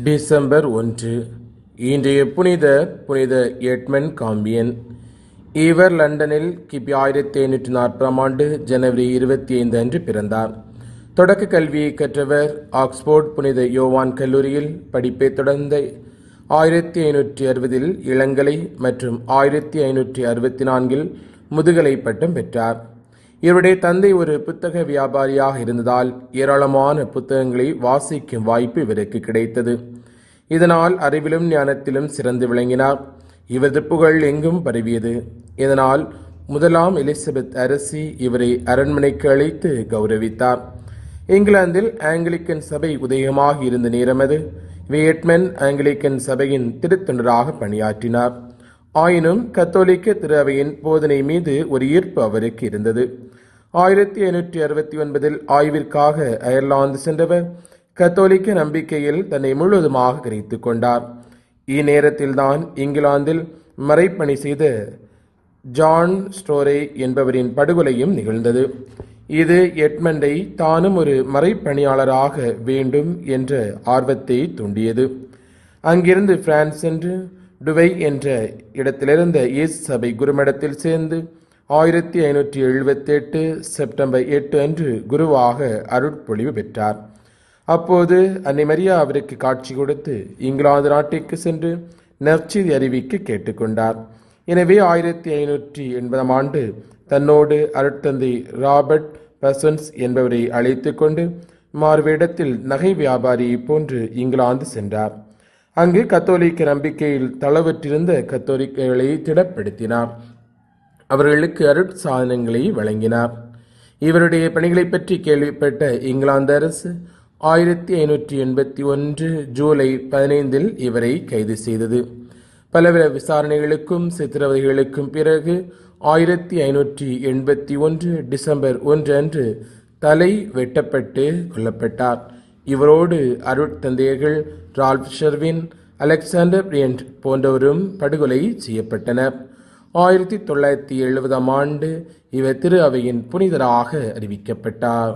December ஒன்று. இன்றைய புனிதர் புனித எட்மன் காம்பியன். இவர் லண்டனில் கிபி ஆயிரத்தி ஐநூற்றி நாற்பதாம் ஆண்டு ஜனவரி இருபத்தி ஐந்து அன்று பிறந்தார். தொடக்க கல்வியை கற்றவர் ஆக்ஸ்போர்ட் புனித யோவான் கல்லூரியில் படிப்பை தொடர்ந்த ஆயிரத்தி ஐநூற்றி அறுபதில் இளங்கலை மற்றும் ஆயிரத்தி ஐநூற்றி அறுபத்தி நான்கில் முதுகலை பட்டம் பெற்றார். இவருடைய தந்தை ஒரு புத்தக வியாபாரியாக இருந்ததால் ஏராளமான புத்தகங்களை வாசிக்கும் வாய்ப்பு இவருக்கு கிடைத்தது. இதனால் அறிவிலும் ஞானத்திலும் சிறந்து விளங்கினார். இவரது புகழ் எங்கும் பரவியது. இதனால் முதலாம் எலிசபெத் அரசி இவரை அரண்மனைக்கு அழைத்து கௌரவித்தார். இங்கிலாந்தில் ஆங்கிலிக்கன் சபை உதயமாக இருந்த நேரமது வியட்மன் ஆங்கிலிக்கன் சபையின் திருத்தொண்டராக பணியாற்றினார். ஆயினும் கத்தோலிக்க திருவையின் போதனை மீது ஒரு ஈர்ப்பு அவருக்கு இருந்தது. ஆயிரத்தி எண்ணூற்றி அறுபத்தி ஒன்பதில் ஆய்விற்காக அயர்லாந்து சென்றவர். கத்தோலிக்க நம்பிக்கையில் தன்னை முழுவதுமாக கிரகித்து கொண்டார். இந்நேரத்தில்தான் இங்கிலாந்தில் மறைப்பணி செய்த ஜான் ஸ்டோரே என்பவரின் படுகொலையும் நிகழ்ந்தது. இது எட்மண்டை தானும் ஒரு மறைப்பணியாளராக வேண்டும் என்ற ஆர்வத்தை தூண்டியது. அங்கிருந்து பிரான்ஸ் சென்று டுவை என்ற இடத்திலிருந்த இயேசு சபை குருமடத்தில் சேர்ந்து ஆயிரத்தி ஐநூற்றி எழுபத்தி எட்டு செப்டம்பர் எட்டு அன்று குருவாக அருட்பொழிவு பெற்றார். அப்போது அன்னை மரியா அவருக்கு காட்சி கொடுத்து இங்கிலாந்து நாட்டிற்கு சென்று நற்செய்தி அறிவிக்க கேட்டுக்கொண்டார். எனவே ஆயிரத்தி ஐநூற்றி எண்பதாம் ஆண்டு தன்னோடு அருட்தந்தை ராபர்ட் பசன்ஸ் என்பவரை அழைத்து கொண்டு மார்வேடத்தில் நகை வியாபாரி போன்று இங்கிலாந்து சென்றார். அங்கு கத்தோலிக்க நம்பிக்கையில் தளவற்றிருந்த கத்தோலிக்கர்களை திடப்படுத்தினார். அவர்களுக்கு அருட்சாதனங்களை வழங்கினார். இவருடைய பணிகளை பற்றி கேள்விப்பட்ட இங்கிலாந்து அரசு ஆயிரத்தி ஐநூற்றி எண்பத்தி ஒன்று ஜூலை பதினைந்தில் இவரை கைது செய்தது. பலவித விசாரணைகளுக்கும் சித்திரவதைகளுக்கும் பிறகு ஆயிரத்தி ஐநூற்றி எண்பத்தி ஒன்று டிசம்பர் ஒன்று அன்று தலை வெட்டப்பட்டு கொல்லப்பட்டார். இவரோடு அருட்தந்தையர்கள் ரால்ஃப் ஷெர்வின் அலெக்சாண்டர் பிரியன்ட் போன்றவரும் படுகொலை செய்யப்பட்டனர். ஆயிரத்தி தொள்ளாயிரத்தி எழுபதாம் ஆண்டு இவர் திரு அவையின் புனிதராக அறிவிக்கப்பட்டார்.